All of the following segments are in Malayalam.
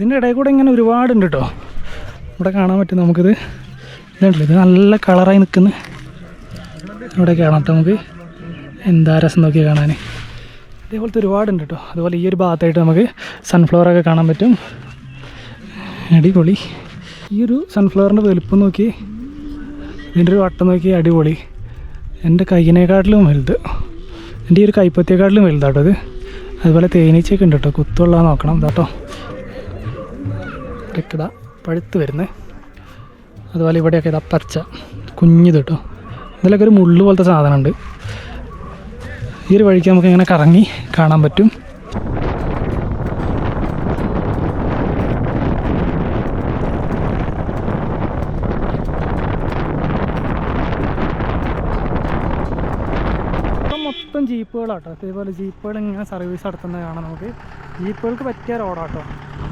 ഇതിന്റെ ഇടയിൽ കൂടെ ഇങ്ങനെ ഒരുപാടുണ്ട് കേട്ടോ ഇവിടെ കാണാൻ പറ്റും നമുക്കിത്. ഇതുണ്ടല്ലോ ഇത് നല്ല കളറായി നിൽക്കുന്നു ഇവിടെ കാണാം നമുക്ക് എന്താ രസം നോക്കി കാണാൻ ഇതേപോലത്തെ ഒരുപാടുണ്ട് കേട്ടോ അതുപോലെ ഈ ഒരു ഭാഗത്തായിട്ട് നമുക്ക് സൺഫ്ലവറൊക്കെ കാണാൻ പറ്റും. അടിപൊളി. ഈ ഒരു സൺഫ്ലവറിന്റെ വലുപ്പം നോക്കി ഇതിന്റെ ഒരു വട്ടം നോക്കി അടിപൊളി. എന്റെ കൈയിനേക്കാട്ടിലും വലുത്. എന്റെ ഈ ഒരു കൈപ്പത്തിയെക്കാട്ടിലും വലുതാട്ടോ ഇത്. അതുപോലെ തേനീച്ചയൊക്കെ ഉണ്ട് കേട്ടോ കുത്തുള്ള നോക്കണം. ഇതാട്ടോ ഇവിടെയൊക്കെ ഇതാ പഴുത്ത് വരുന്നത് അതുപോലെ ഇവിടെയൊക്കെ ഇതാ പച്ച കുഞ്ഞിത് കേട്ടോ ഇതിലൊക്കെ ഒരു മുള്ളു പോലത്തെ സാധനമുണ്ട് ഈ ഒരു വഴിക്ക് നമുക്ക് ഇങ്ങനെ കറങ്ങി കാണാൻ പറ്റും. മൊത്തം ജീപ്പുകളാട്ടോ. ഇതേപോലെ ജീപ്പുകൾ ഇങ്ങനെ സർവീസ് നടത്തുന്നത് കാണാം നമുക്ക്. ജീപ്പുകൾക്ക് പറ്റിയ റോഡാട്ടോ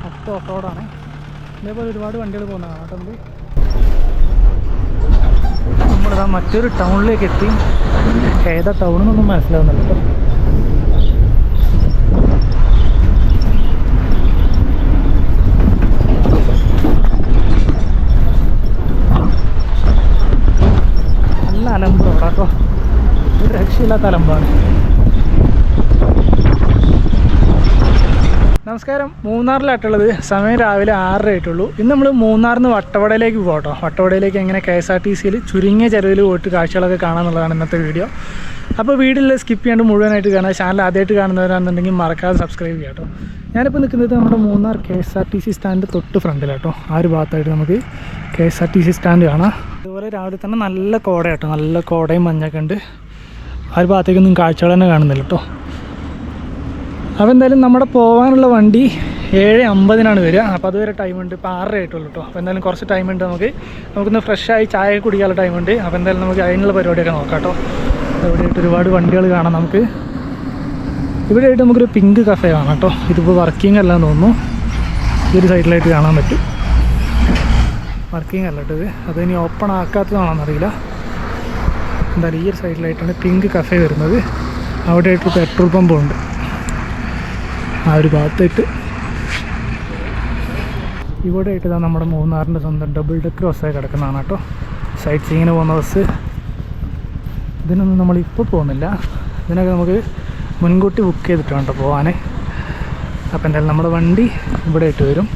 മൊത്തം ഓഫ് റോഡാണ് ഇതേപോലെ ഒരുപാട് വണ്ടികൾ പോകുന്ന കാണാം കേട്ടോ നമുക്ക് നമ്മളിതാ മറ്റൊരു ടൗണിലേക്ക് എത്തി. ഏതാ ടൗൺ എന്നൊന്നും മനസ്സിലാവുന്നില്ല കേട്ടോ. നല്ല അലമ്പ് റോഡാട്ടോ ഒരു രക്ഷയില്ലാത്ത അലമ്പാണ്. നമസ്കാരം. മൂന്നാറിലായിട്ടുള്ളത്. സമയം രാവിലെ ആറര ആയിട്ടുള്ളൂ. ഇന്ന് നമ്മൾ മൂന്നാറിൽ നിന്ന് വട്ടവടയിലേക്ക് പോകട്ടോ. വട്ടവടയിലേക്ക് എങ്ങനെ കെ എസ് ആർ ടി സിയിൽ ചുരുങ്ങിയ ചെലവിൽ പോയിട്ട് കാഴ്ചകളൊക്കെ കാണാമെന്നുള്ളതാണ് ഇന്നത്തെ വീഡിയോ. അപ്പോൾ വീഡിയോയിൽ സ്കിപ്പ് ചെയ്യാണ്ട് മുഴുവനായിട്ട് കാണാം. ചാനൽ ആദ്യമായിട്ട് കാണുന്നവരാണെന്നുണ്ടെങ്കിൽ മറക്കാതെ സബ്സ്ക്രൈബ് ചെയ്യാം കേട്ടോ ഞാനിപ്പോൾ നിൽക്കുന്നത് നമ്മുടെ Munnar K S R T C stand തൊട്ട് ഫ്രണ്ടിലാട്ടോ. ആ ഒരു ഭാഗത്തായിട്ട് നമുക്ക് K S R T C stand കാണാം. അതുപോലെ രാവിലെ തന്നെ നല്ല കോട കേട്ടോ നല്ല കോടയും മഞ്ഞൊക്കെ ഉണ്ട്. ആ ഒരു ഭാഗത്തേക്കൊന്നും കാഴ്ചകൾ തന്നെ കാണുന്നില്ല കേട്ടോ അപ്പോൾ എന്തായാലും നമ്മുടെ പോകാനുള്ള വണ്ടി ഏഴ് അമ്പതിനാണ് വരിക. അപ്പോൾ അതുവരെ ടൈമുണ്ട് ഇപ്പോൾ ആറര ആയിട്ടുള്ളൂ കേട്ടോ അപ്പോൾ എന്തായാലും കുറച്ച് ടൈമുണ്ട് നമുക്ക്. നമുക്കൊന്ന് ഫ്രഷായി ചായ കുടിക്കാനുള്ള ടൈമുണ്ട് അപ്പോൾ എന്തായാലും നമുക്ക് അതിനുള്ള പരിപാടിയൊക്കെ നോക്കാം കേട്ടോ ഇവിടെയായിട്ട് ഒരുപാട് വണ്ടികൾ കാണാം നമുക്ക്. ഇവിടെയായിട്ട് നമുക്കൊരു പിങ്ക് കഫേ കാണാം കേട്ടോ ഇതിപ്പോൾ വർക്കിംഗ് അല്ല എന്ന് തോന്നുന്നു. ഈ ഒരു സൈഡിലായിട്ട് കാണാൻ പറ്റും. വർക്കിംഗ് അല്ല കേട്ടോ ഇത്. അത് ഇനി ഓപ്പൺ ആക്കാത്തതാണെന്നറിയില്ല എന്തായാലും ഈ ഒരു സൈഡിലായിട്ടാണ് പിങ്ക് കഫേ വരുന്നത്. അവിടെയായിട്ടൊരു പെട്രോൾ പമ്പും ഉണ്ട്. ആ ഒരു ഭാഗത്തായിട്ട്. ഇവിടെ ആയിട്ട് നമ്മുടെ മൂന്നാറിന്റെ സ്വന്തം ഡബിൾ ഡെക്കർ ബസ്സായി കിടക്കുന്നതാണ് കേട്ടോ. സൈറ്റ് സീങ്ങിന് പോകുന്ന ബസ് ഇതിനൊന്നും നമ്മളിപ്പോൾ പോകുന്നില്ല. ഇതിനൊക്കെ നമുക്ക് മുൻകൂട്ടി ബുക്ക് ചെയ്തിട്ടുണ്ട് പോകാൻ അപ്പോൾ എന്തായാലും നമ്മുടെ വണ്ടി ഇവിടെ ആയിട്ട് വരും.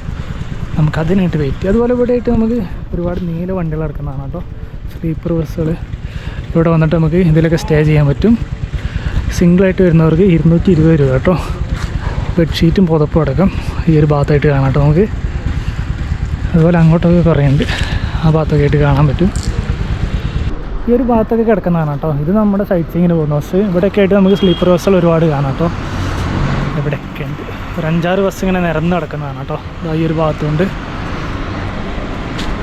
നമുക്ക് അതിനായിട്ട് വെയിറ്റ് അതുപോലെ ഇവിടെ ആയിട്ട് നമുക്ക് ഒരുപാട് നീല വണ്ടികൾ കിടക്കുന്നതാണ് കേട്ടോ. സ്ലീപ്പർ ബസ്സുകൾ ഇവിടെ വന്നിട്ട് നമുക്ക് ഇതിലൊക്കെ സ്റ്റേ ചെയ്യാൻ പറ്റും. സിംഗിളായിട്ട് വരുന്നവർക്ക് ഇരുന്നൂറ്റി ഇരുപത് രൂപ കേട്ടോ. ബെഡ്ഷീറ്റും പുതപ്പും അടക്കം ഈ ഒരു ഭാഗത്തായിട്ട് കാണാം കേട്ടോ നമുക്ക്. അതുപോലെ അങ്ങോട്ടൊക്കെ കുറേ ആ ഭാഗത്തൊക്കെ ആയിട്ട് കാണാൻ പറ്റും. ഈ ഒരു ഭാഗത്തൊക്കെ കിടക്കുന്നതാണ് കേട്ടോ. ഇത് നമ്മുടെ സൈറ്റ് സീങ്ങിന് പോകുന്ന ബസ് ഇവിടെയൊക്കെ ആയിട്ട് നമുക്ക് സ്ലീപ്പർ ബസ്സുകൾ ഒരുപാട് കാണാം കേട്ടോ. ഇവിടെയൊക്കെ ഉണ്ട്. ഒരു അഞ്ചാറ് ബസ് ഇങ്ങനെ നിരന്ന് കിടക്കുന്നതാണ് കേട്ടോ. ഈ ഒരു ഭാഗത്തുണ്ട്.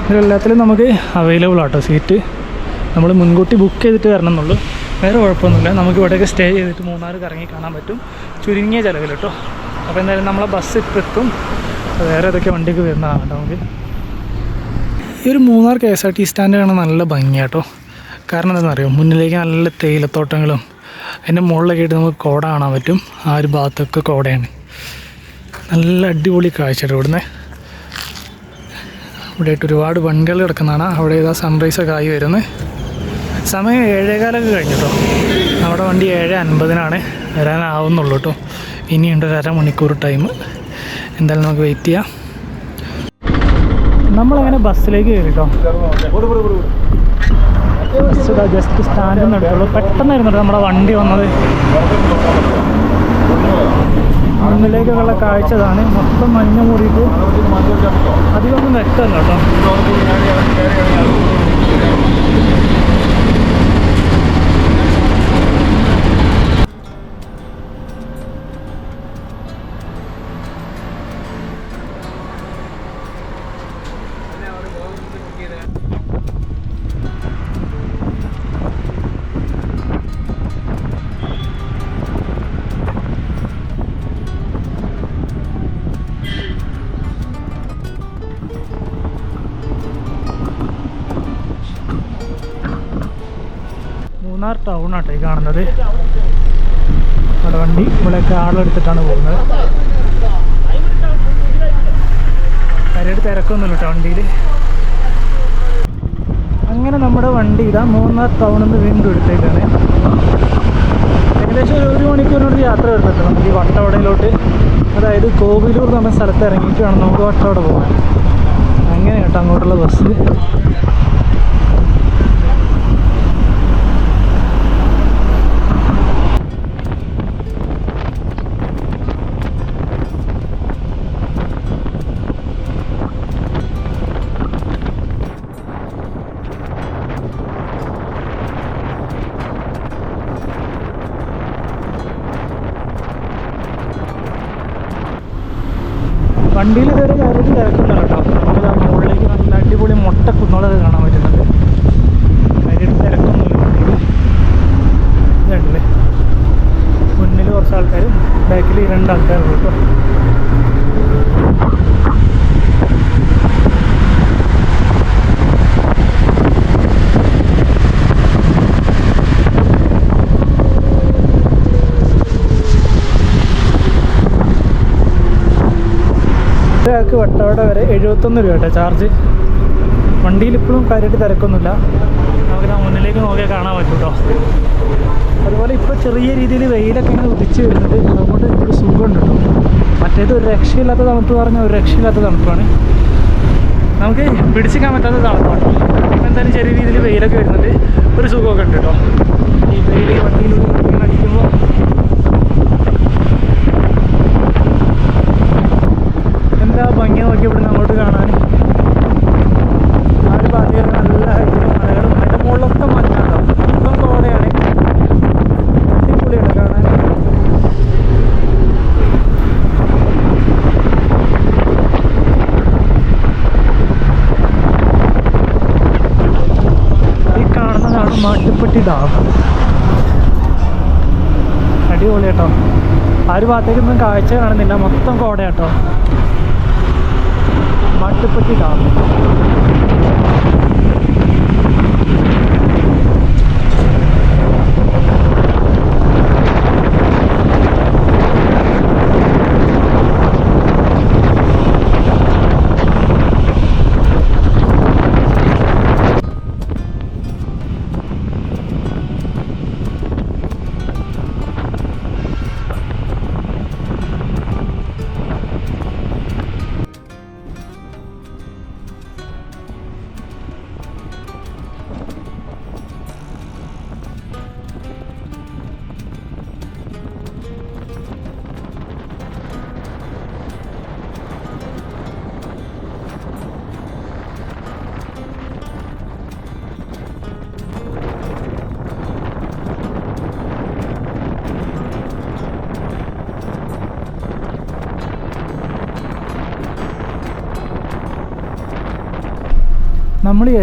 ഇതിലെല്ലാത്തിലും നമുക്ക് അവൈലബിൾ ആട്ടോ സീറ്റ് നമ്മൾ മുൻകൂട്ടി ബുക്ക് ചെയ്തിട്ട് വരണം എന്നുള്ളൂ. വേറെ കുഴപ്പമൊന്നുമില്ല. നമുക്ക് ഇവിടെയൊക്കെ സ്റ്റേ ചെയ്തിട്ട് മൂന്നാർ കറങ്ങി കാണാൻ പറ്റും. ചുരുങ്ങിയ ചിലവിൽ കേട്ടോ. അപ്പോൾ എന്തായാലും നമ്മളെ ബസ് ഇപ്പോൾ എത്തും. വേറെ ഏതൊക്കെ വണ്ടിക്ക് വരുന്നതാണ് കേട്ടോ നമുക്ക്. ഈ ഒരു Munnar K S R T stand കാണാൻ നല്ല ഭംഗിയാട്ടോ കാരണം എന്താണെന്ന് അറിയോ മുന്നിലേക്ക് നല്ല തേയിലത്തോട്ടങ്ങളും അതിന്റെ മുകളിലൊക്കെ ആയിട്ട് നമുക്ക് കോട കാണാൻ പറ്റും. ആ ഒരു ഭാഗത്തൊക്കെ കോടയാണ്. നല്ല അടിപൊളി കാഴ്ചയാണ് ഇവിടുന്ന്. ഇവിടെ ആയിട്ട് ഒരുപാട് വണ്ടികൾ കിടക്കുന്നതാണ്. അവിടെ ഇതാ സൺറൈസൊക്കെ ആയി വരുന്നത്. സമയം ഏഴേകാലൊക്കെ കഴിഞ്ഞു കേട്ടോ നമ്മുടെ വണ്ടി ഏഴ് അൻപതിനാണ്. വരാനാവുന്നുള്ളൂ കേട്ടോ ഇനിയുണ്ട് ഒരു അരമണിക്കൂർ ടൈം എന്തായാലും നമുക്ക് വെയിറ്റ് ചെയ്യാം. നമ്മളങ്ങനെ ബസ്സിലേക്ക് കയറി കേട്ടോ ബസ് ജസ്റ്റ് സ്റ്റാൻഡിൽ നിന്ന് എടുത്തുള്ളൂ പെട്ടെന്നായിരുന്നു നമ്മുടെ വണ്ടി വന്നത്. മുന്നിലേക്കുള്ള കാഴ്ച ഇതാണ് മൊത്തം മഞ്ഞ മൂടിയിട്ട് അധികമൊന്നും വ്യക്തമല്ല കേട്ടോ. ടൗൺ ആട്ടോ ഈ കാണുന്നത്. അവിടെ വണ്ടി ഇവിടെയൊക്കെ ആളെടുത്തിട്ടാണ് പോകുന്നത്. തിരക്കൊന്നുമില്ല കേട്ടോ വണ്ടിയിൽ അങ്ങനെ നമ്മുടെ വണ്ടി ഇതാ മൂന്നാർ ടൗണിൽ നിന്ന് വീണ്ടും എടുത്തേക്കാണ്. ഏകദേശം ഒരു ഒരു മണിക്കൂറിനോട് യാത്ര വരുന്നുണ്ട് നമുക്ക് ഈ വട്ടവടയിലോട്ട്. അതായത് കോവിലൂർ എന്ന് പറഞ്ഞ സ്ഥലത്ത് ഇറങ്ങിയിട്ട് വേണം നമുക്ക് വട്ടവട പോകാൻ. അങ്ങനെ കേട്ടോ അങ്ങോട്ടുള്ള ബസ് വണ്ടിയിൽ ഇതുവരെ കയറിയിട്ട് തിരക്കില്ല കേട്ടോ നമുക്ക് ആ മുകളിലേക്ക് നല്ല അടിപൊളി മുട്ട കുന്നോളൊക്കെ കാണാൻ പറ്റുന്നുണ്ട് കയറിയിട്ട് തിരക്കൊന്നുമില്ല വണ്ടിയിൽ ഇതുണ്ടല്ലേ മുന്നിൽ കുറച്ച് ആൾക്കാരും ബാക്കിൽ രണ്ട് ആൾക്കാരുള്ളൂ കേട്ടോ ഒരാൾക്ക് വട്ടവട വരെ എഴുപത്തൊന്ന് രൂപ കേട്ടോ ചാർജ് വണ്ടിയിൽ ഇപ്പോഴും കാര്യമായിട്ട് തിരക്കൊന്നുമില്ല. നമുക്ക് ആ മുന്നിലേക്ക് നോക്കിയാൽ കാണാൻ പറ്റും കേട്ടോ. അതുപോലെ ഇപ്പോൾ ചെറിയ രീതിയിൽ വെയിലൊക്കെ ഇങ്ങനെ ഉദിച്ച് വരുന്നുണ്ട് അതുകൊണ്ട് ഒരു സുഖമുണ്ട് കേട്ടോ. മറ്റേത് ഒരു രക്ഷയില്ലാത്ത തണുപ്പ് പറഞ്ഞാൽ ഒരു രക്ഷയില്ലാത്ത തണുപ്പാണ്. നമുക്ക് പിടിച്ചിക്കാൻ പറ്റാത്ത തണുപ്പാണ്. എന്തായാലും ചെറിയ രീതിയിൽ വെയിലൊക്കെ വരുന്നുണ്ട്. ഒരു സുഖമൊക്കെ ഉണ്ട് കേട്ടോ. ഈ വെയിൽ വണ്ടിയിൽ ഇങ്ങനെ അടിക്കുമ്പോൾ എന്താ ഭംഗി നോക്കി ഇവിടുന്ന് അങ്ങോട്ട് കാണാൻ. ആ ഒരു ഭാഗത്ത് നല്ല ഹൈറ്റിൽ മലകളും അതിന്റെ മുകളിലൊക്കെ മഞ്ഞാണ്ടോ മൊത്തം കോടയാണ് അടിപൊളിയാണ് കാണാൻ. ഈ കാണുന്നതാണ് മാട്ടുപ്പെട്ടി ഡാം അടിപൊളി കേട്ടോ ആ ഒരു ഭാഗത്തേക്കൊന്നും കാഴ്ച കാണുന്നില്ല. മൊത്തം കോടയാട്ടോ. മാട്ടുപ്പെട്ടി ഡാം നമ്മൾ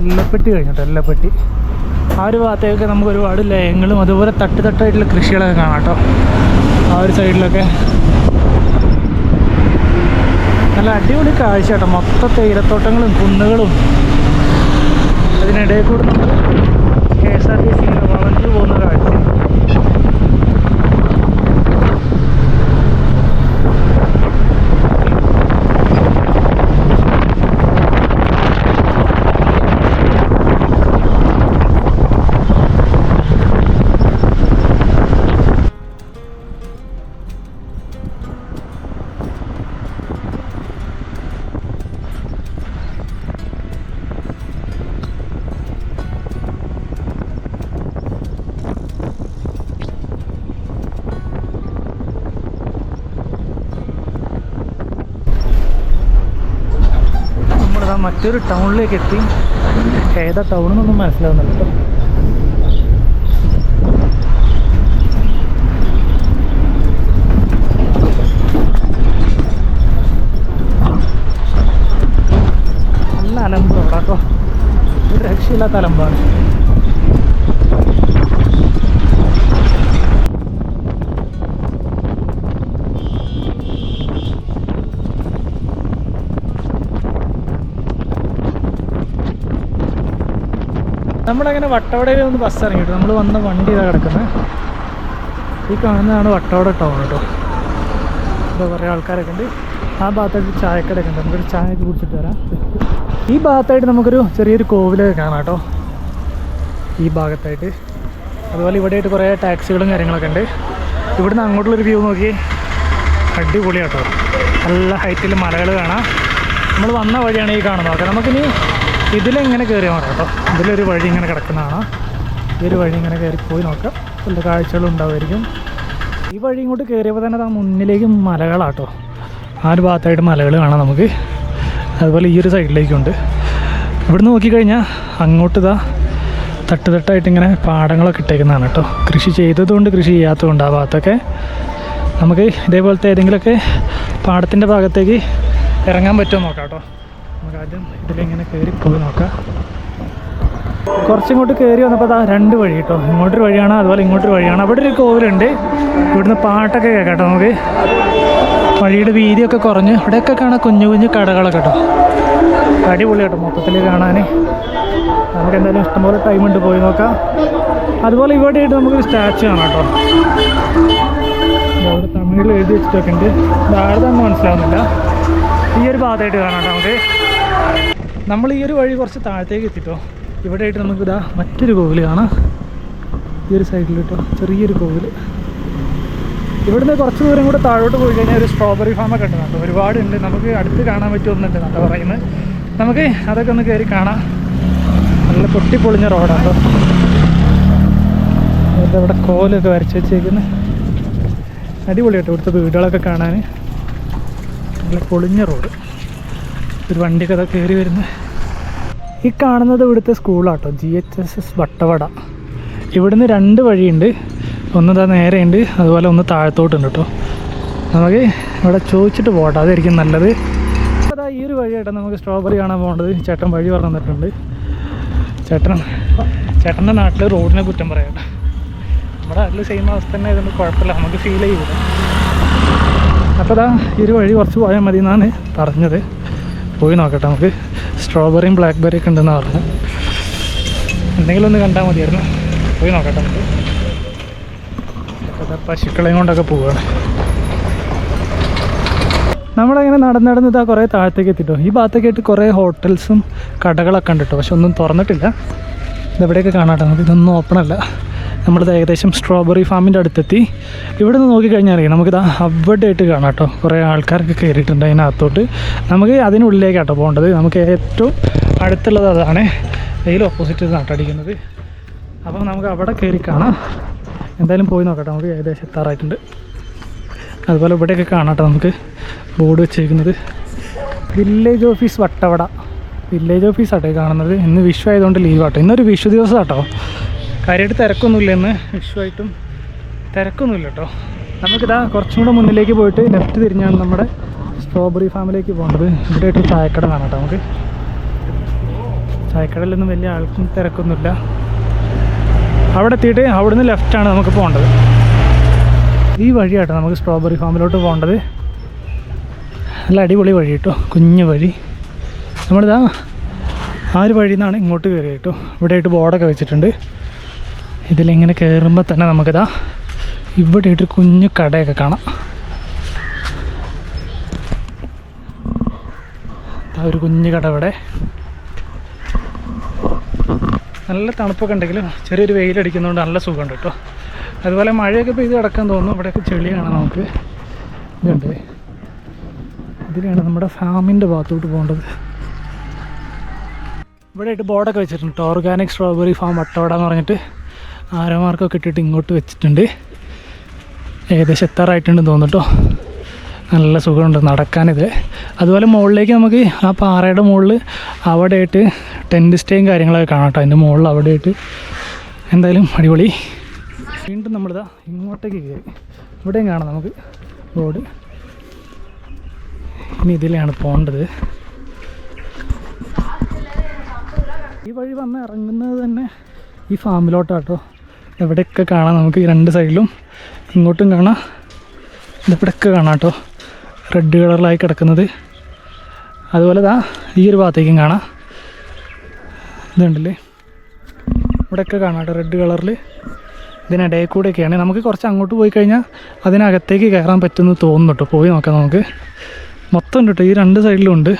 എല്ലപ്പെട്ടി കഴിഞ്ഞിട്ട് എല്ലപ്പെട്ടി. ആ ഒരു ഭാഗത്തേക്കൊക്കെ നമുക്ക് ഒരുപാട് ലയങ്ങളും അതുപോലെ തട്ട് തട്ടായിട്ടുള്ള കൃഷികളൊക്കെ കാണാം കേട്ടോ. ആ ഒരു സൈഡിലൊക്കെ. നല്ല അടിപൊളി കാഴ്ച കേട്ടോ. മൊത്തം തേയിലത്തോട്ടങ്ങളും കുന്നുകളും. അതിനിടയിൽ കൂടെ നമ്മൾ കെ എസ് ആർ ടി സിയിലെ വളഞ്ഞു പോകുന്ന കാഴ്ച. മറ്റൊരു ടൗണിലേക്ക് എത്തി. ഏതാ ടൗൺ എന്നൊന്നും മനസ്സിലാവുന്നില്ല കേട്ടോ നല്ല അലമ്പ് കേട്ടോ ഒരു രക്ഷയില്ലാത്ത അലമ്പാണ്. നമ്മളങ്ങനെ വട്ടവടയിൽ ഒന്ന് ബസ് ഇറങ്ങിയിട്ട് നമ്മൾ വന്ന വണ്ടി ഇതാ കിടക്കുന്നത് ഈ കാണുന്നതാണ് വട്ടവട ടൗൺ കേട്ടോ ഇവിടെ കുറേ ആൾക്കാരൊക്കെ ഉണ്ട്. ആ ഭാഗത്തായിട്ട് ചായക്കടയൊക്കെ ഉണ്ട്. നമുക്കൊരു ചായയൊക്കെ കുടിച്ചിട്ട് വരാം. ഈ ഭാഗത്തായിട്ട് നമുക്കൊരു ചെറിയൊരു കോവിലൊക്കെ കാണാം കേട്ടോ ഈ ഭാഗത്തായിട്ട്. അതുപോലെ ഇവിടെയായിട്ട് കുറേ ടാക്സികളും കാര്യങ്ങളൊക്കെ ഉണ്ട്. ഇവിടുന്ന് അങ്ങോട്ടുള്ളൊരു വ്യൂ നോക്കി. അടിപൊളിയാട്ടോ നല്ല ഹൈറ്റിൽ മലകൾ കാണാം. നമ്മൾ വന്ന വഴിയാണ് ഈ കാണുന്നത്. ഓക്കെ നമുക്കിനി ഇതിലെങ്ങനെ കയറി നോക്കാം കേട്ടോ. ഇതിലൊരു വഴി ഇങ്ങനെ കിടക്കുന്നതാണ്. ഈ ഒരു വഴി ഇങ്ങനെ കയറി പോയി നോക്കാം. നല്ല കാഴ്ചകളും ഉണ്ടാവുമായിരിക്കും. ഈ വഴി ഇങ്ങോട്ട് കയറിയപ്പോൾ തന്നെ ആ മുന്നിലേക്ക് മലകളാട്ടോ ആ ഒരു ഭാഗത്തായിട്ട് മലകൾ കാണാം നമുക്ക്. അതുപോലെ ഈ ഒരു സൈഡിലേക്കുണ്ട്. ഇവിടുന്ന് നോക്കിക്കഴിഞ്ഞാൽ അങ്ങോട്ട് ഇതാ തട്ട് തട്ടായിട്ട് ഇങ്ങനെ പാടങ്ങളൊക്കെ ഇട്ടേക്കുന്നതാണ് കേട്ടോ. കൃഷി ചെയ്തതുകൊണ്ട് കൃഷി ചെയ്യാത്തതുകൊണ്ട് ആ ഭാഗത്തൊക്കെ നമുക്ക് ഇതേപോലത്തെ ഏതെങ്കിലുമൊക്കെ പാടത്തിന്റെ ഭാഗത്തേക്ക് ഇറങ്ങാൻ പറ്റുമോ നോക്കാം കേട്ടോ. നമുക്ക് ആദ്യം ഇതിലിങ്ങനെ കയറി പോയി നോക്കാം. കുറച്ചിങ്ങോട്ട് കയറി വന്നപ്പോൾ അതാ രണ്ട് വഴി കേട്ടോ ഇങ്ങോട്ടൊരു വഴിയാണ് അതുപോലെ ഇങ്ങോട്ടൊരു വഴിയാണ്. അവിടെ ഒരു കോവിലുണ്ട്. ഇവിടുന്ന് പാട്ടൊക്കെ കേൾക്കാം നമുക്ക്. വഴിയുടെ വീതിയൊക്കെ കുറഞ്ഞ് ഇവിടെയൊക്കെ കാണാം കുഞ്ഞു കുഞ്ഞു കടകളൊക്കെ കേട്ടോ അടിപൊളി കേട്ടോ മൊത്തത്തിൽ കാണാൻ നമുക്ക് എന്തായാലും ഇഷ്ടംപോലെ ടൈം ഉണ്ട് പോയി നോക്കാം. അതുപോലെ ഇവിടെയായിട്ട് നമുക്കൊരു സ്റ്റാച്ചു കാണാം കേട്ടോ അവിടെ തമിഴിൽ എഴുതി വെച്ചിട്ടൊക്കെ ഉണ്ട്. ആരുതാന്ന് മനസ്സിലാവുന്നില്ല. ഈ ഒരു ഭാഗത്തായിട്ട് കാണാം കേട്ടോ നമുക്ക്. നമ്മൾ ഈ ഒരു വഴി കുറച്ച് താഴത്തേക്ക് എത്തിട്ടോ. ഇവിടെയായിട്ട് നമുക്ക് ഇതാ മറ്റൊരു കോവിൽ കാണാം ഈ ഒരു സൈഡിൽ കേട്ടോ ചെറിയൊരു കോവിൽ ഇവിടുന്ന് കുറച്ച് ദൂരം കൂടെ താഴോട്ട് പോയി കഴിഞ്ഞാൽ ഒരു സ്ട്രോബെറി ഫാമൊക്കെ ഉണ്ട് കേട്ടോ. ഒരുപാടുണ്ട്. നമുക്ക് അടുത്ത് കാണാൻ പറ്റുമെന്നുണ്ട് കേട്ടോ പറയുന്നത്. നമുക്ക് അതൊക്കെ ഒന്ന് കയറി കാണാം. നല്ല പൊട്ടിപ്പൊളിഞ്ഞ റോഡാണ് കേട്ടോ. അവിടെ ഇവിടെ കോലൊക്കെ വരച്ച് വെച്ചേക്കുന്നത് അടിപൊളിയായിട്ട് ഇവിടുത്തെ വീടുകളൊക്കെ കാണാൻ. നല്ല പൊളിഞ്ഞ റോഡ് ഒരു വണ്ടി അതൊക്കെ കയറി വരുന്നത്. ഈ കാണുന്നത് ഇവിടുത്തെ സ്കൂളാട്ടോ G H S S Vattavada. ഇവിടുന്ന് രണ്ട് വഴിയുണ്ട്. ഒന്ന് ഇതാ നേരെയുണ്ട് അതുപോലെ ഒന്ന് താഴത്തോട്ടുണ്ട് കേട്ടോ നമുക്ക് ഇവിടെ ചോദിച്ചിട്ട് പോകട്ടെ അതായിരിക്കും നല്ലത്. അതാ ഈ ഒരു വഴിയായിട്ട് നമുക്ക് സ്ട്രോബെറി കാണാൻ പോകേണ്ടത്. ചേട്ടൻ വഴി പറഞ്ഞു തന്നിട്ടുണ്ട് ചേട്ടൻ ചേട്ടന്റെ നാട്ടിൽ റോഡിനെ കുറ്റം പറയാം നമ്മുടെ നാട്ടിൽ സെയിം അവസ്ഥ തന്നെ ആയതുകൊണ്ട് കുഴപ്പമില്ല നമുക്ക് ഫീൽ ചെയ്യില്ല അപ്പോൾ അതാ ഈ ഒരു വഴി കുറച്ച് പോയാൽ മതി എന്നാണ് പറഞ്ഞത്. പോയി നോക്കട്ടെ നമുക്ക് സ്ട്രോബെറിയും ബ്ലാക്ക്ബെറി ഒക്കെ ഉണ്ടെന്ന് പറഞ്ഞു. എന്തെങ്കിലും ഒന്ന് കണ്ടാൽ മതിയായിരുന്നു. പോയി നോക്കട്ടെ നമുക്ക്. പശുക്കളെയും കൊണ്ടൊക്കെ പോവുകയാണ് നമ്മളങ്ങനെ നടന്ന് നടന്ന് ഇതാ കുറേ താഴത്തേക്ക് എത്തിട്ടോ. ഈ ഭാഗത്തേക്ക് ആയിട്ട് കുറേ ഹോട്ടൽസും കടകളൊക്കെ ഉണ്ട് കേട്ടോ പക്ഷെ ഒന്നും തുറന്നിട്ടില്ല. ഇതെവിടെയൊക്കെ കാണാട്ടോ നമുക്ക് ഇതൊന്നും ഓപ്പണല്ല നമ്മളിത് ഏകദേശം സ്ട്രോബെറി ഫാമിന്റെ അടുത്തെത്തി. ഇവിടെ നിന്ന് നോക്കിക്കഴിഞ്ഞാൽ അറിയാം നമുക്കിത് അവിടെ ആയിട്ട് കാണാം കേട്ടോ. കുറേ ആൾക്കാർക്ക് കയറിയിട്ടുണ്ട് അതിനകത്തോട്ട്. നമുക്ക് അതിനുള്ളിലേക്കാട്ടോ പോകേണ്ടത്. നമുക്ക് ഏറ്റവും അടുത്തുള്ളത് അതാണ്. വെയിൽ ഓപ്പോസിറ്റ് നാട്ടടിക്കുന്നത് അപ്പം നമുക്ക് അവിടെ കയറി കാണാം. എന്തായാലും പോയി നോക്കട്ടെ നമുക്ക് ഏകദേശം എത്താറായിട്ടുണ്ട്. അതുപോലെ ഇവിടെയൊക്കെ കാണാട്ടോ നമുക്ക് ബോർഡ് വെച്ചിരിക്കുന്നത് village office Vattavada. Village office ആട്ടോ കാണുന്നത്. ഇന്ന് വിഷു ആയതുകൊണ്ട് ലീവ് ആട്ടോ. ഇന്നൊരു വിഷു ദിവസം ആട്ടോ കാര്യമായിട്ട് തിരക്കൊന്നുമില്ല ഇന്ന് വിഷുവായിട്ടും തിരക്കൊന്നുമില്ല കേട്ടോ. നമുക്കിതാ കുറച്ചും കൂടെ മുന്നിലേക്ക് പോയിട്ട് ലെഫ്റ്റ് തിരിഞ്ഞാണ് നമ്മുടെ സ്ട്രോബെറി ഫാമിലേക്ക് പോകേണ്ടത്. ഇവിടെ ആയിട്ട് ചായക്കട കാണാം കേട്ടോ നമുക്ക്. ചായക്കടയിലൊന്നും വലിയ ആൾക്കും തിരക്കൊന്നുമില്ല. അവിടെ എത്തിയിട്ട് അവിടുന്ന് ലെഫ്റ്റാണ് നമുക്ക് പോകേണ്ടത്. ഈ വഴിയാട്ടോ നമുക്ക് സ്ട്രോബെറി ഫാമിലോട്ട് പോകേണ്ടത്. നല്ല അടിപൊളി വഴി കേട്ടോ കുഞ്ഞു വഴി. നമ്മളിതാ ആ ഒരു വഴിയിൽ നിന്നാണ് ഇങ്ങോട്ട് കയറി കേട്ടോ. ഇവിടെ ആയിട്ട് ബോർഡൊക്കെ വെച്ചിട്ടുണ്ട്. ഇതിലിങ്ങനെ കയറുമ്പോൾ തന്നെ നമുക്കിതാ ഇവിടെ ആയിട്ട് കുഞ്ഞു കടയൊക്കെ കാണാം. ഒരു കുഞ്ഞു കട ഇവിടെ. നല്ല തണുപ്പൊക്കെ ഉണ്ടെങ്കിലും ചെറിയൊരു വെയിലടിക്കുന്നതുകൊണ്ട് നല്ല സുഖമുണ്ട് കേട്ടോ. അതുപോലെ മഴയൊക്കെ പെയ്ത് കിടക്കാൻ തോന്നുന്നു. ഇവിടെയൊക്കെ ചെളി കാണാം നമുക്ക്. ഇതുണ്ട്. ഇതിലാണ് നമ്മുടെ ഫാമിന്റെ ഭാഗത്തോട്ട് പോകേണ്ടത്. ഇവിടെ ആയിട്ട് ബോർഡൊക്കെ വെച്ചിട്ടുണ്ട് ഓർഗാനിക് സ്ട്രോബെറി ഫാം വട്ടവട എന്ന് പറഞ്ഞിട്ട്. ആരോമാർക്കൊക്കെ ഇട്ടിട്ട് ഇങ്ങോട്ട് വെച്ചിട്ടുണ്ട്. ഏകദേശം എത്താറായിട്ടുണ്ടെന്ന് തോന്നുട്ടോ നല്ല സുഖമുണ്ട് നടക്കാനിത്. അതുപോലെ മുകളിലേക്ക് നമുക്ക് ആ പാറയുടെ മുകളിൽ അവിടെ ആയിട്ട് ടെന്റ് സ്റ്റേയും കാര്യങ്ങളൊക്കെ കാണാം കേട്ടോ അതിന്റെ മുകളിൽ അവിടെ ആയിട്ട് എന്തായാലും അടിപൊളി. വീണ്ടും നമ്മളിതാ ഇങ്ങോട്ടേക്ക് കയറി. ഇവിടെയും കാണാം നമുക്ക് റോഡ്. ഇനി ഇതിലാണ് പോകേണ്ടത്. ഈ വഴി വന്ന് ഇറങ്ങുന്നത് തന്നെ ഈ ഫാമിലോട്ടാട്ടോ എവിടെയൊക്കെ കാണാം. നമുക്ക് ഈ രണ്ട് സൈഡിലും ഇങ്ങോട്ടും കാണാം. ഇതെവിടെയൊക്കെ കാണാം കേട്ടോ. റെഡ് കളറിലായി കിടക്കുന്നത്. അതുപോലെ ദാ ഈ ഒരു ഭാഗത്തേക്കും കാണാം. ഇതുണ്ടല്ലേ? ഇവിടെയൊക്കെ കാണാം കേട്ടോ റെഡ് കളറിൽ ഇതിനിടയിൽ കൂടെയൊക്കെയാണ്. നമുക്ക് കുറച്ച് അങ്ങോട്ട് പോയി കഴിഞ്ഞാൽ അതിനകത്തേക്ക് കയറാൻ പറ്റുമെന്ന് തോന്നുന്നു കേട്ടോ. പോയി നോക്കാം നമുക്ക്. മൊത്തം ഉണ്ട് കേട്ടോ. ഈ രണ്ട് സൈഡിലും ഉണ്ട്.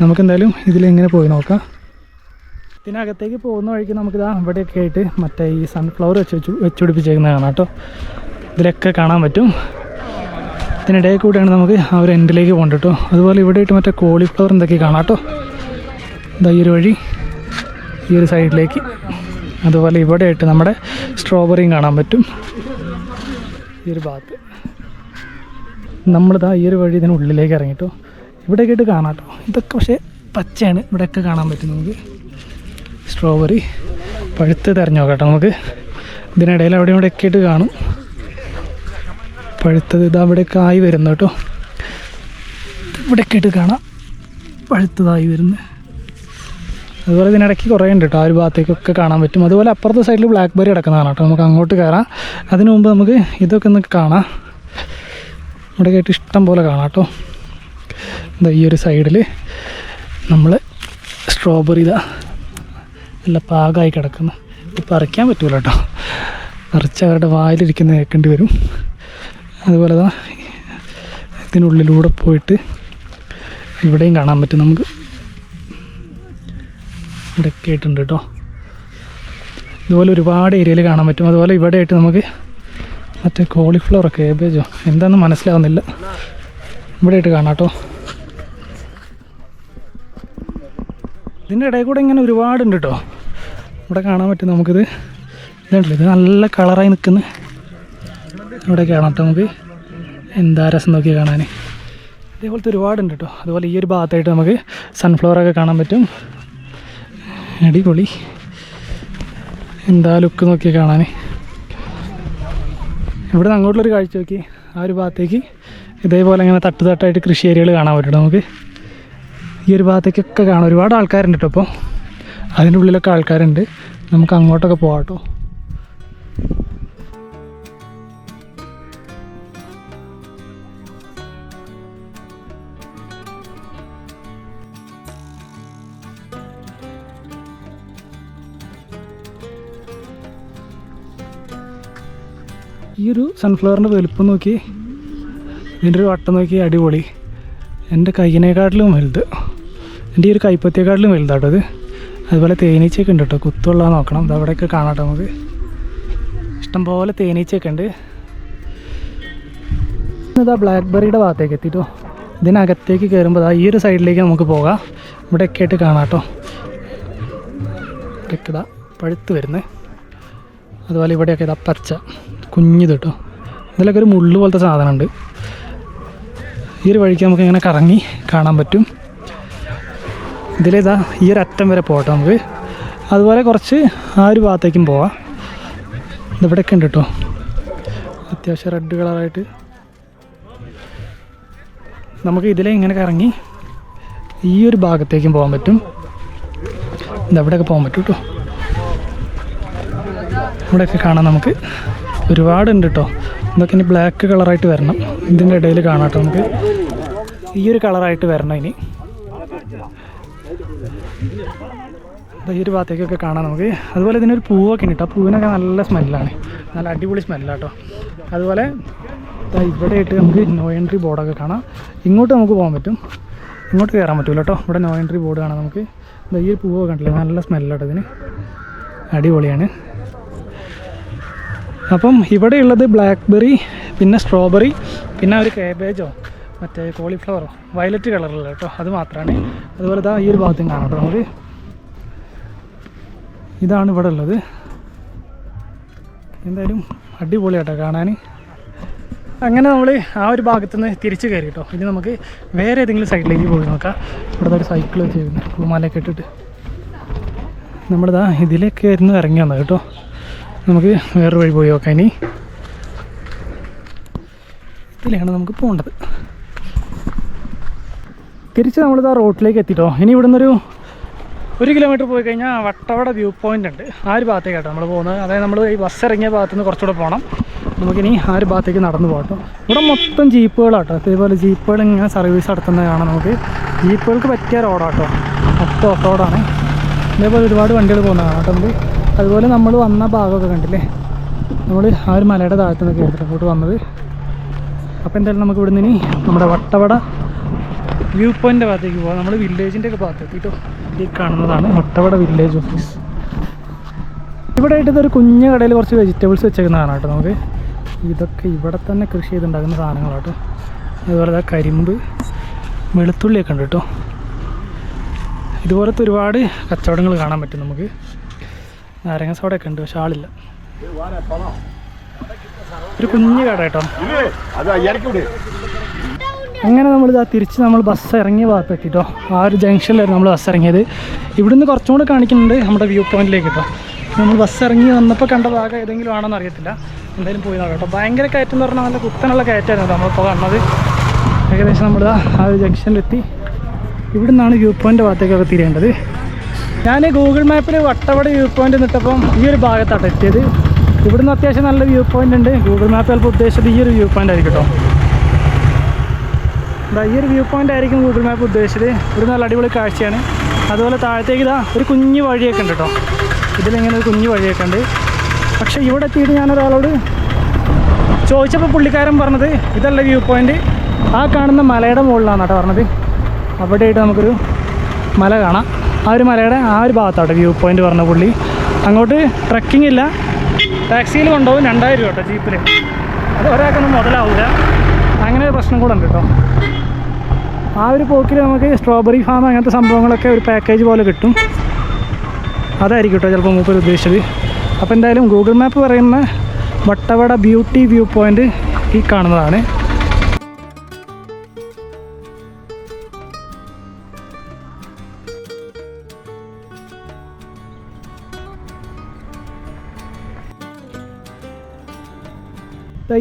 നമുക്ക് എന്തായാലും ഇതിലെങ്ങനെ പോയി നോക്കാം. ഇതിനകത്തേക്ക് പോകുന്ന വഴിക്ക് നമുക്കിതാ ഇവിടെയൊക്കെ ആയിട്ട് മറ്റേ ഈ സൺഫ്ലവർ വെച്ച് വെച്ച് വെച്ചുപിടിപ്പിച്ചേക്കുന്നത് കാണാം കേട്ടോ. ഇതിലൊക്കെ കാണാൻ പറ്റും. ഇതിനിടയിൽ കൂടെയാണ് നമുക്ക് ആ ഒരു എൻഡിലേക്ക് പോകേണ്ടത് കേട്ടോ. അതുപോലെ ഇവിടെ ആയിട്ട് മറ്റേ കോളിഫ്ലവർ എന്തൊക്കെ കാണാം കേട്ടോ. ഇതാ ഈ ഒരു വഴി ഈ ഒരു സൈഡിലേക്ക് അതുപോലെ ഇവിടെ ആയിട്ട് നമ്മുടെ സ്ട്രോബെറിയും കാണാൻ പറ്റും. ഈ ഒരു ഭാഗത്ത്. നമ്മളിതാ ഈ ഒരു വഴി ഇതിനുള്ളിലേക്ക് ഇറങ്ങിട്ടോ ഇവിടെയൊക്കെ ആയിട്ട് കാണാം കേട്ടോ. ഇതൊക്കെ പക്ഷേ പച്ചയാണ്. ഇവിടെയൊക്കെ കാണാൻ പറ്റും നമുക്ക്. സ്ട്രോബെറി പഴുത്ത് തിരഞ്ഞു നോക്കാം നമുക്ക്. ഇതിനിടയിൽ അവിടെ ഇവിടെ ഒക്കെ ആയിട്ട് കാണും. പഴുത്തത് ഇത് അവിടെയൊക്കെ ആയി വരുന്നു കേട്ടോ. ഇവിടെയൊക്കെ ആയിട്ട് കാണാം. പഴുത്തതായി വരുന്നത് അതുപോലെ ഇതിനിടയ്ക്ക് കുറേ ഉണ്ട് കേട്ടോ. ആ ഒരു ഭാഗത്തേക്കൊക്കെ കാണാൻ പറ്റും. അതുപോലെ അപ്പുറത്തെ സൈഡിൽ ബ്ലാക്ക് ബെറി കിടക്കുന്നതാണ് കേട്ടോ. നമുക്ക് അങ്ങോട്ട് കയറാം. അതിനു മുമ്പ് നമുക്ക് ഇതൊക്കെ ഒന്ന് കാണാം. ഇവിടെ കേട്ട് ഇഷ്ടം പോലെ കാണാം കേട്ടോ. എന്താ ഈ ഒരു സൈഡിൽ നമ്മൾ സ്ട്രോബെറി ഇതാ. നല്ല പാകമായി കിടക്കുന്നു. ഇത് പറിക്കാൻ പറ്റൂല കേട്ടോ നിറച്ച് അവരുടെ വായിലിരിക്കുന്ന കേൾക്കേണ്ടി വരും. അതുപോലെ തന്നെ ഇതിനുള്ളിലൂടെ പോയിട്ട് ഇവിടെയും കാണാൻ പറ്റും നമുക്ക്. ഇവിടെ ആയിട്ടുണ്ട് കേട്ടോ ഇതുപോലെ ഒരുപാട് ഏരിയയിൽ കാണാൻ പറ്റും. അതുപോലെ ഇവിടെ ആയിട്ട് നമുക്ക് മറ്റേ കോളിഫ്ലവറോ കേബേജോ എന്താണെന്ന് മനസ്സിലാവുന്നില്ല. ഇവിടെ ആയിട്ട് കാണാം കേട്ടോ ഇതിന്റെ ഇടയിൽ കൂടെ ഇങ്ങനെ ഒരുപാടുണ്ട് കേട്ടോ ഇവിടെ കാണാൻ പറ്റും നമുക്കിത്. ഇതുണ്ടല്ലോ ഇത് നല്ല കളറായി നിൽക്കുന്നു ഇവിടെ കാണാം നമുക്ക്. എന്താ രസം നോക്കി കാണാൻ ഇതേപോലത്തെ ഒരുപാടുണ്ട് കേട്ടോ. അതുപോലെ ഈ ഒരു ഭാഗത്തായിട്ട് നമുക്ക് സൺഫ്ലവറൊക്കെ കാണാൻ പറ്റും. അടിപൊളി. എന്താ ലുക്ക് നോക്കി കാണാൻ ഇവിടെ നിന്ന് അങ്ങോട്ടുള്ളൊരു കാഴ്ച നോക്കി. ആ ഒരു ഭാഗത്തേക്ക് ഇതേപോലെ ഇങ്ങനെ തട്ട് തട്ടായിട്ട് കൃഷി ഏരിയകൾ കാണാൻ പറ്റും നമുക്ക്. ഈ ഒരു ഭാഗത്തേക്കൊക്കെ കാണാം. ഒരുപാട് ആൾക്കാരുണ്ട് കേട്ടോ ഇപ്പോൾ അതിന്റെ ഉള്ളിലൊക്കെ ആൾക്കാരുണ്ട്. നമുക്ക് അങ്ങോട്ടൊക്കെ പോകാം കേട്ടോ. ഈ ഒരു സൺഫ്ലവറിന്റെ വലുപ്പം നോക്കി ഇതിന്റെ ഒരു വട്ടം നോക്കി അടിപൊളി. എന്റെ കൈയിനേക്കാട്ടിലും വലുത്. എന്റെ ഈ ഒരു കൈപ്പത്തിയെക്കാട്ടിലും വലുതാട്ടോ ഇത്. അതുപോലെ തേനീച്ചയൊക്കെ ഉണ്ട് കേട്ടോ. കുത്തുള്ള നോക്കണം. ഇത് അവിടെയൊക്കെ കാണാം കേട്ടോ നമുക്ക്. ഇഷ്ടംപോലെ തേനീച്ചയൊക്കെ ഉണ്ട്. ഇതാ ബ്ലാക്ക് ബെറിയുടെ ഭാഗത്തേക്ക് എത്തിട്ടോ. ഇതിനകത്തേക്ക് കയറുമ്പോൾ ഈ ഒരു സൈഡിലേക്ക് നമുക്ക് പോകാം. ഇവിടെയൊക്കെ ആയിട്ട് കാണാം കേട്ടോ ഇവിടെയൊക്കെ ഇതാ പഴുത്ത് വരുന്നത് അതുപോലെ ഇവിടെയൊക്കെ ഇതാ പച്ച കുഞ്ഞിത് കേട്ടോ. ഇതിലൊക്കെ ഒരു മുള്ളു പോലത്തെ സാധനമുണ്ട്. ഈ ഒരു വഴിക്ക് നമുക്ക് ഇങ്ങനെ കറങ്ങി കാണാൻ പറ്റും. ഇതിലിതാ ഈ ഒരു അറ്റം വരെ പോകട്ടെ നമുക്ക്. അതുപോലെ കുറച്ച് ആ ഒരു ഭാഗത്തേക്കും പോവാം. ഇവിടെയൊക്കെ ഉണ്ട് കേട്ടോ അത്യാവശ്യം റെഡ് കളറായിട്ട് നമുക്ക് ഇതിലെ ഇങ്ങനെ കറങ്ങി ഈ ഒരു ഭാഗത്തേക്കും പോകാൻ പറ്റും. ഇതവിടെയൊക്കെ പോകാൻ പറ്റും കേട്ടോ ഇവിടെയൊക്കെ കാണാം നമുക്ക്. ഒരുപാടുണ്ട് കേട്ടോ ഇതൊക്കെ ഇനി ബ്ലാക്ക് കളറായിട്ട് വരണം. ഇതിന്റെ ഇടയിൽ കാണാം കേട്ടോ നമുക്ക്. ഈ ഒരു കളറായിട്ട് വരണം ഇനി. ഈ ഒരു ഭാഗത്തേക്കൊക്കെ കാണാം നമുക്ക്. അതുപോലെ ഇതിനൊരു പൂവൊക്കെ ഉണ്ട് ആ പൂവിനൊക്കെ നല്ല സ്മെല്ലാണ്. നല്ല അടിപൊളി സ്മെല്ലാട്ടോ അതുപോലെ ഇവിടെ ആയിട്ട് നമുക്ക് നോ എൻട്രി ബോർഡൊക്കെ കാണാം. ഇങ്ങോട്ട് നമുക്ക് പോകാൻ പറ്റും. ഇങ്ങോട്ട് കയറാൻ പറ്റില്ല കേട്ടോ. ഇവിടെ നോ എൻട്രി ബോർഡ് കാണാം നമുക്ക്. ഈ ഒരു പൂവൊക്കെ കണ്ടില്ലേ നല്ല സ്മെല്ലാട്ടോ ഇതിന്. അടിപൊളിയാണ്. അപ്പം ഇവിടെയുള്ളത് ബ്ലാക്ക്ബെറി പിന്നെ സ്ട്രോബെറി പിന്നെ ഒരു കാബേജോ മറ്റേ കോളിഫ്ലവറോ വയലറ്റ് കളറല്ല കേട്ടോ അത് മാത്രമാണ് അതുപോലെ ഇതാ ഈ ഒരു ഭാഗത്തും കാണാം കേട്ടോ നമുക്ക് ഇതാണ് ഇവിടെ ഉള്ളത്. എന്തായാലും അടിപൊളിയാട്ടോ കാണാൻ അങ്ങനെ നമ്മൾ ആ ഒരു ഭാഗത്തുനിന്ന് തിരിച്ചു കയറി കേട്ടോ. ഇനി നമുക്ക് വേറെ ഏതെങ്കിലും സൈഡിലേക്ക് പോയി നോക്കാം. ഇവിടെ ഒരു സൈക്കിൾ വെച്ച് പൂമാലയൊക്കെ ഇട്ടിട്ട്. നമ്മളിതാ ഇതിലേക്ക് ആയിരുന്നു ഇറങ്ങി വന്നത് കേട്ടോ. നമുക്ക് വേറൊരു വഴി പോയി നോക്കാം ഇനി. ഇതിലാണ് നമുക്ക് പോകേണ്ടത് തിരിച്ച് നമ്മളിതാ റോട്ടിലേക്ക് എത്തിട്ടോ. ഇനി ഇവിടുന്ന് ഒരു ഒരു കിലോമീറ്റർ പോയി കഴിഞ്ഞാൽ വട്ടവട വ്യൂ പോയിന്റ് ഉണ്ട്. ആ ഒരു ഭാഗത്തേക്കാട്ടോ നമ്മൾ പോകുന്നത്. അതായത് നമ്മൾ ഈ ബസ് ഇറങ്ങിയ ഭാഗത്ത് നിന്ന് കുറച്ചുകൂടെ പോകണം നമുക്കിനി ആ ഒരു ഭാഗത്തേക്ക് നടന്നു പോകട്ടോ ഇവിടെ മൊത്തം ജീപ്പുകളാട്ടോ. അതേപോലെ ജീപ്പുകൾ ഇങ്ങനെ സർവീസ് നടത്തുന്നത് കാണാം നമുക്ക്. ജീപ്പുകൾക്ക് പറ്റിയ റോഡാട്ടോ മൊത്തം ഓഫ് റോഡാണ് ഇതേപോലെ ഒരുപാട് വണ്ടികൾ പോകുന്നതാണ് കേട്ടോ നമുക്ക്. അതുപോലെ നമ്മൾ വന്ന ഭാഗമൊക്കെ കണ്ടില്ലേ? നമ്മൾ ആ ഒരു മലയുടെ താഴത്ത് എടുത്തിട്ട് അങ്ങോട്ട് വന്നത്. അപ്പോൾ എന്തായാലും നമുക്ക് ഇവിടുന്ന് ഇനി നമ്മുടെ വട്ടവട വ്യൂ പോയിന്റ് ഭാഗത്തേക്ക് പോകാം നമ്മൾ വില്ലേജിന്റെ ഒക്കെ ഭാഗത്ത് എത്തിയിട്ടോ ഈ കാണുന്നതാണ് മുട്ടവട വില്ലേജ് ഓഫീസ് ഇവിടെ ആയിട്ട് ഇതൊരു കുഞ്ഞു കടയിൽ കുറച്ച് വെജിറ്റബിൾസ് വെച്ചേക്കുന്നതാണ് കേട്ടോ നമുക്ക്. ഇതൊക്കെ ഇവിടെ തന്നെ കൃഷി ചെയ്തുണ്ടാക്കുന്ന സാധനങ്ങളാട്ടോ അതുപോലെ കരിമ്പ് വെളുത്തുള്ളിയൊക്കെ ഉണ്ട് കേട്ടോ. ഇതുപോലത്തെ ഒരുപാട് കച്ചവടങ്ങൾ കാണാൻ പറ്റും നമുക്ക്. നാരങ്ങ സോഡയൊക്കെ ഉണ്ട് പക്ഷെ ആളില്ല. ഒരു കുഞ്ഞു കട കേട്ടോ. അങ്ങനെ നമ്മൾ ഇതാ തിരിച്ച് നമ്മൾ ബസ് ഇറങ്ങിയ ഭാഗത്ത് എത്തിട്ടോ. ആ ഒരു ജംഗ്ഷനിലായിരുന്നു നമ്മൾ ബസ് ഇറങ്ങിയത്. ഇവിടുന്ന് കുറച്ചും കൂടെ കാണിക്കുന്നുണ്ട് നമ്മുടെ വ്യൂ പോയിന്റിലേക്ക് കേട്ടോ നമ്മൾ ബസ് ഇറങ്ങി വന്നപ്പോൾ കണ്ട ഭാഗം ഏതെങ്കിലും ആണെന്ന് അറിയത്തില്ല. എന്തായാലും പോയി നോക്കാം കേട്ടോ ഭയങ്കര കയറ്റം എന്ന് പറഞ്ഞാൽ നല്ല കുത്തനുള്ള കയറ്റമായിരുന്നു നമ്മളിപ്പോൾ കാണുന്നത് ഏകദേശം നമ്മൾ ആ ഒരു ജംഗ്ഷനിലെത്തി ഇവിടെ നിന്നാണ് വ്യൂ പോയിന്റ് ഭാഗത്തേക്കൊക്കെ തിരിയേണ്ടത്. ഞാൻ ഗൂഗിൾ മാപ്പിൽ വട്ടവട വ്യൂ പോയിന്റ് നിട്ടപ്പം ഈ ഒരു ഭാഗത്താണ് എത്തിയത്. ഇവിടുന്ന് അത്യാവശ്യം നല്ല വ്യൂ പോയിന്റ് ഉണ്ട്. ഗൂഗിൾ മാപ്പ് ചിലപ്പോൾ ഉദ്ദേശിച്ചത് ഈ ഒരു വ്യൂ പോയിന്റ് ആയിരിക്കും കേട്ടോ ഈ ഒരു വ്യൂ പോയിന്റ് ആയിരിക്കും ഗൂഗിൾ മാപ്പ് ഉദ്ദേശിച്ചത്. ഒരു നല്ല അടിപൊളി കാഴ്ചയാണ്. അതുപോലെ താഴത്തേക്ക് ഇതാ ഒരു കുഞ്ഞു വഴിയൊക്കെ ഉണ്ട് കേട്ടോ ഇതിലിങ്ങനെ ഒരു കുഞ്ഞു വഴിയൊക്കെ ഉണ്ട്. പക്ഷേ ഇവിടെ എത്തിയിട്ട് ഞാനൊരാളോട് ചോദിച്ചപ്പോൾ പുള്ളിക്കാരൻ പറഞ്ഞത് ഇതല്ല വ്യൂ പോയിന്റ് ആ കാണുന്ന മലയുടെ മുകളിലാണ് കേട്ടോ പറഞ്ഞത്. അവിടെയായിട്ട് നമുക്കൊരു മല കാണാം. ആ ഒരു മലയുടെ ആ ഒരു ഭാഗത്താട്ടോ വ്യൂ പോയിന്റ് പറഞ്ഞ പുള്ളി. അങ്ങോട്ട് ട്രക്കിംഗ് ഇല്ല. ടാക്സിയിൽ കൊണ്ടുപോകും രണ്ടായിരം രൂപ കേട്ടോ ജീപ്പിൽ അത് ഒരാൾക്കൊന്നും മുതലാവില്ല അങ്ങനെ ഒരു പ്രശ്നം കൂടെ ഉണ്ട് കേട്ടോ. ആ ഒരു പോക്കിൽ നമുക്ക് സ്ട്രോബെറി ഫാം അങ്ങനത്തെ സംഭവങ്ങളൊക്കെ ഒരു പാക്കേജ് പോലെ കിട്ടും. അതായിരിക്കും കേട്ടോ ചിലപ്പോൾ മൂപ്പർ ഉദ്ദേശിച്ചത്. അപ്പോൾ എന്തായാലും ഗൂഗിൾ മാപ്പ് പറയുന്ന വട്ടവട ബ്യൂട്ടി വ്യൂ പോയിന്റ് ഈ കാണുന്നതാണ്.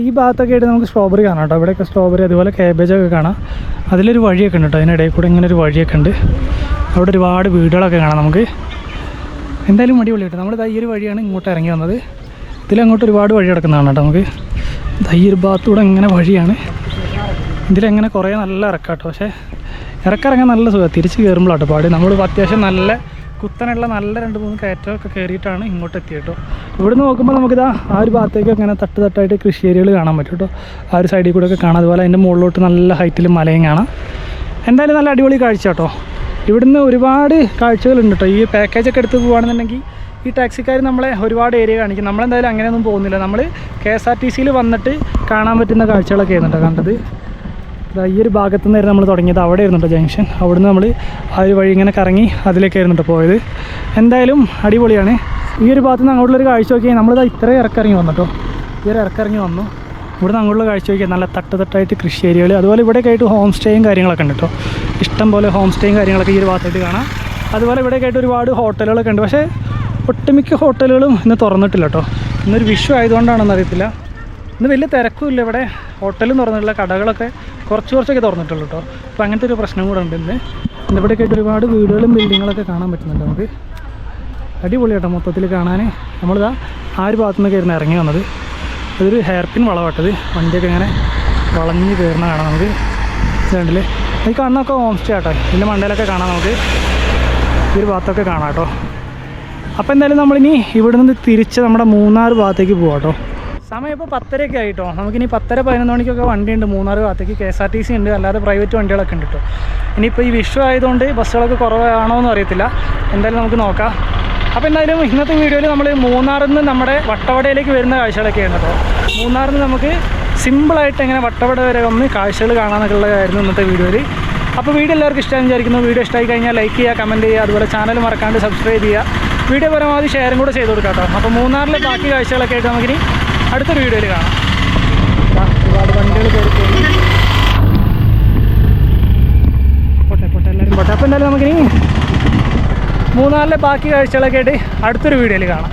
ഈ ഭാഗത്തൊക്കെ ആയിട്ട് നമുക്ക് സ്ട്രോബെറി കാണാം കേട്ടോ. ഇവിടെയൊക്കെ സ്ട്രോബെറി അതുപോലെ കാബേജ് ഒക്കെ കാണാം. അതിലൊരു വഴിയൊക്കെ ഉണ്ട് കേട്ടോ. അതിനിടയിൽ കൂടെ ഇങ്ങനെ ഒരു വഴിയൊക്കെ ഉണ്ട്. അവിടെ ഒരുപാട് വീടുകളൊക്കെ കാണാം നമുക്ക്. എന്തായാലും അടിപൊളി കേട്ടോ. നമ്മൾ ഈ ഒരു വഴിയാണ് ഇങ്ങോട്ട് ഇറങ്ങി വന്നത്. ഇതിലങ്ങോട്ട് ഒരുപാട് വഴി കിടക്കുന്നതാണ് കേട്ടോ നമുക്ക്. ഈ ഒരു ഭാഗത്തൂടെ ഇങ്ങനെ വഴിയാണ്. ഇതിലങ്ങനെ കുറേ നല്ല ഇറക്കാം കേട്ടോ പക്ഷേ ഇറക്കിറങ്ങാൻ നല്ല സുഖം തിരിച്ച് കയറുമ്പോഴാട്ടോ പാട്. നമ്മൾ അത്യാവശ്യം നല്ല കുത്തനുള്ള നല്ല രണ്ട് മൂന്ന് കയറ്റമൊക്കെ കയറിയിട്ടാണ് ഇങ്ങോട്ട് എത്തിയത് കേട്ടോ. ഇവിടുന്ന് നോക്കുമ്പോൾ നമുക്കിതാ ആ ഒരു ഭാഗത്തേക്ക് അങ്ങനെ തട്ട് തട്ടായിട്ട് കൃഷി ഏരിയകൾ കാണാൻ പറ്റും കേട്ടോ. ആ ഒരു സൈഡിൽ കൂടെ ഒക്കെ കാണാം. അതുപോലെ അതിന്റെ മുകളിലോട്ട് നല്ല ഹൈറ്റിൽ മലയും കാണാം. എന്തായാലും നല്ല അടിപൊളി കാഴ്ച കേട്ടോ. ഇവിടുന്ന് ഒരുപാട് കാഴ്ചകളുണ്ട് കേട്ടോ. ഈ പാക്കേജൊക്കെ എടുത്ത് പോകുകയാണെന്നുണ്ടെങ്കിൽ ഈ ടാക്സിക്കാർ നമ്മളെ ഒരുപാട് ഏരിയ കാണിക്കും. നമ്മളെന്തായാലും അങ്ങനെയൊന്നും പോകുന്നില്ല. നമ്മൾ കെ എസ് ആർ ടി സിയിൽ വന്നിട്ട് കാണാൻ പറ്റുന്ന കാഴ്ചകളൊക്കെ ആയിരുന്നു കേട്ടോ കണ്ടത്. ഈ ഒരു ഭാഗത്തു നിന്നായിരുന്നു നമ്മൾ തുടങ്ങിയത്. അവിടെ ആയിരുന്നു ജംഗ്ഷൻ. അവിടുന്ന് നമ്മൾ ആ ഒരു വഴി ഇങ്ങനെ കറങ്ങി അതിലേക്കായിരുന്നു കേട്ടോ പോയത്. എന്തായാലും അടിപൊളിയാണ്. ഈ ഒരു ഭാഗത്ത് നിന്ന് അങ്ങോട്ടുള്ളൊരു കാഴ്ച നോക്കിയാൽ നമ്മളിതാ ഇത്രയും ഇറക്കിറങ്ങി വന്നു കേട്ടോ ഈ ഒരു ഇറക്കിറങ്ങി വന്നു. ഇവിടുന്ന് അങ്ങോട്ടുള്ള കാഴ്ച നോക്കിയാൽ നല്ല തട്ട് തട്ടായിട്ട് കൃഷി ഏരിയകൾ അതുപോലെ ഇവിടെയൊക്കെ ആയിട്ട് ഹോം സ്റ്റേയും കാര്യങ്ങളൊക്കെ ഉണ്ട് കേട്ടോ ഇഷ്ടം പോലെ ഹോം സ്റ്റേയും കാര്യങ്ങളൊക്കെ ഈ ഒരു ഭാഗത്തായിട്ട് കാണാം. അതുപോലെ ഇവിടെയൊക്കെ ആയിട്ട് ഒരുപാട് ഹോട്ടലുകളൊക്കെ ഉണ്ട്. പക്ഷേ ഒട്ടുമിക്ക ഹോട്ടലുകളും ഇന്ന് തുറന്നിട്ടില്ല കേട്ടോ ഇന്നൊരു വിഷു ആയതുകൊണ്ടാണെന്ന് അറിയത്തില്ല. ഇന്ന് വലിയ തിരക്കുമില്ല ഇവിടെ. ഹോട്ടലും തുറന്നിട്ടില്ല കടകളൊക്കെ കുറച്ച് കുറച്ചൊക്കെ തുറന്നിട്ടുള്ളൂ കേട്ടോ. അപ്പോൾ അങ്ങനത്തെ ഒരു പ്രശ്നം കൂടെ ഉണ്ട് ഇന്ന്. ഇന്ന് ഇവിടെ ആയിട്ട് ഒരുപാട് വീടുകളും ബിൽഡിങ്ങുകളൊക്കെ കാണാൻ പറ്റുന്നുണ്ട് നമുക്ക്. അടിപൊളി കേട്ടോ മൊത്തത്തിൽ കാണാൻ നമ്മളിതാ ആ ഒരു ഭാഗത്തു നിന്നൊക്കെ ഇറങ്ങി വന്നത്. അതൊരു ഹെയർപിൻ പിൻ വളവട്ടത് വണ്ടിയൊക്കെ ഇങ്ങനെ വളഞ്ഞ് കയറുന്ന കാണാം നമുക്ക്. രണ്ടിൽ ഈ കാണുന്നൊക്കെ ഹോം സ്റ്റേ ആട്ടോ. ഇതിന്റെ മണ്ടയിലൊക്കെ കാണാം നമുക്ക്. ഈ ഒരു ഭാഗത്തൊക്കെ കാണാം കേട്ടോ. അപ്പോൾ എന്തായാലും നമ്മളിനി ഇവിടെ നിന്ന് തിരിച്ച് നമ്മുടെ മൂന്നാർ ഭാഗത്തേക്ക് പോകാം കേട്ടോ. സമയം ഇപ്പോൾ പത്തരയൊക്കെ ആയിട്ടോ. നമുക്കിനി പത്തര പതിനൊന്ന് മണിക്കൊക്കെ വണ്ടിയുണ്ട്. മൂന്നാറ് ഭാഗത്തേക്ക് K S R T C ഉണ്ട്. അല്ലാതെ പ്രൈവറ്റ് വണ്ടികളൊക്കെ ഉണ്ട് കേട്ടോ ഇനിയിപ്പോൾ ഈ വിഷു ആയതുകൊണ്ട് ബസ്സുകളൊക്കെ കുറവാണോ എന്ന് അറിയത്തില്ല. എന്തായാലും നമുക്ക് നോക്കാം. അപ്പോൾ എന്തായാലും ഇന്നത്തെ വീഡിയോയിൽ നമ്മൾ മൂന്നാറിൽ നിന്ന് നമ്മുടെ വട്ടവടയിലേക്ക് വരുന്ന കാഴ്ചകളൊക്കെയാണ് കേട്ടോ മൂന്നാറിൽ നിന്ന് നമുക്ക് സിമ്പിളായിട്ട് എങ്ങനെ വട്ടവട വരെ വന്ന് കാഴ്ചകൾ കാണാമെന്നൊക്കെയുള്ളതായിരുന്നു ഇന്നത്തെ വീഡിയോയിൽ അപ്പോൾ വീഡിയോ എല്ലാവർക്കും ഇഷ്ടമായി വിചാരിക്കുന്നു. വീഡിയോ ഇഷ്ടമായി കഴിഞ്ഞാൽ ലൈക്ക് ചെയ്യുക കമന്റ് ചെയ്യുക അതുപോലെ ചാനൽ മറക്കാണ്ട് സബ്സ്ക്രൈബ് ചെയ്യുക. വീഡിയോ പരമാവധി ഷെയറും കൂടെ ചെയ്ത് കൊടുക്കാം കേട്ടോ അപ്പോൾ മൂന്നാറിലെ ബാക്കി കാഴ്ചകളൊക്കെ ആയിട്ട് നമുക്കിനി അടുത്തൊരു വീഡിയോയിൽ കാണാം. ഒരുപാട് വണ്ടികൾ പോട്ടെ പോട്ടെ എല്ലാവരും പോട്ടെ. അപ്പോൾ എന്തായാലും നമുക്കിനി മൂന്നാറിലെ ബാക്കി കാഴ്ചകളൊക്കെ ആയിട്ട് അടുത്തൊരു വീഡിയോയിൽ കാണാം.